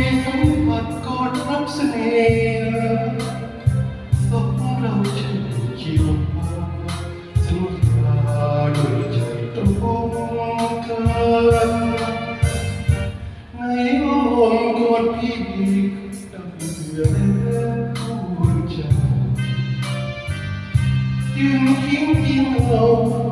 យសំបត្តិកូនរំស្នេហ៍សុខរាជជីវភាពស្រួលការដូចចិត្តទ្រង់កើតនៃអូនគាត់ពីតាំងពីរឿងគូចាជាងជាងជាងលោក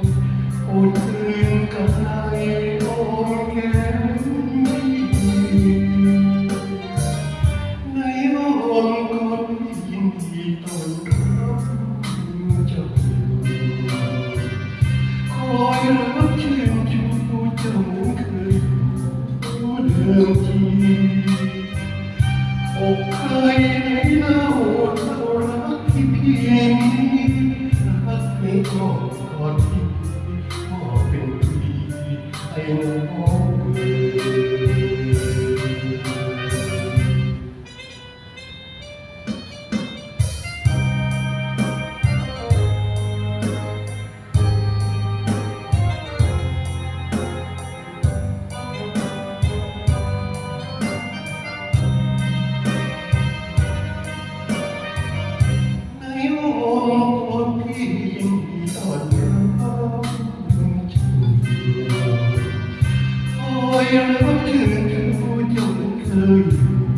อทีอกใคเล่าเท่ารัที่พี่รักไม่อนก่อนที่พ่อเป็นพี่ไอ้น้อง പോയണ പത്ത് കേട്ടു ചോദിച്ചു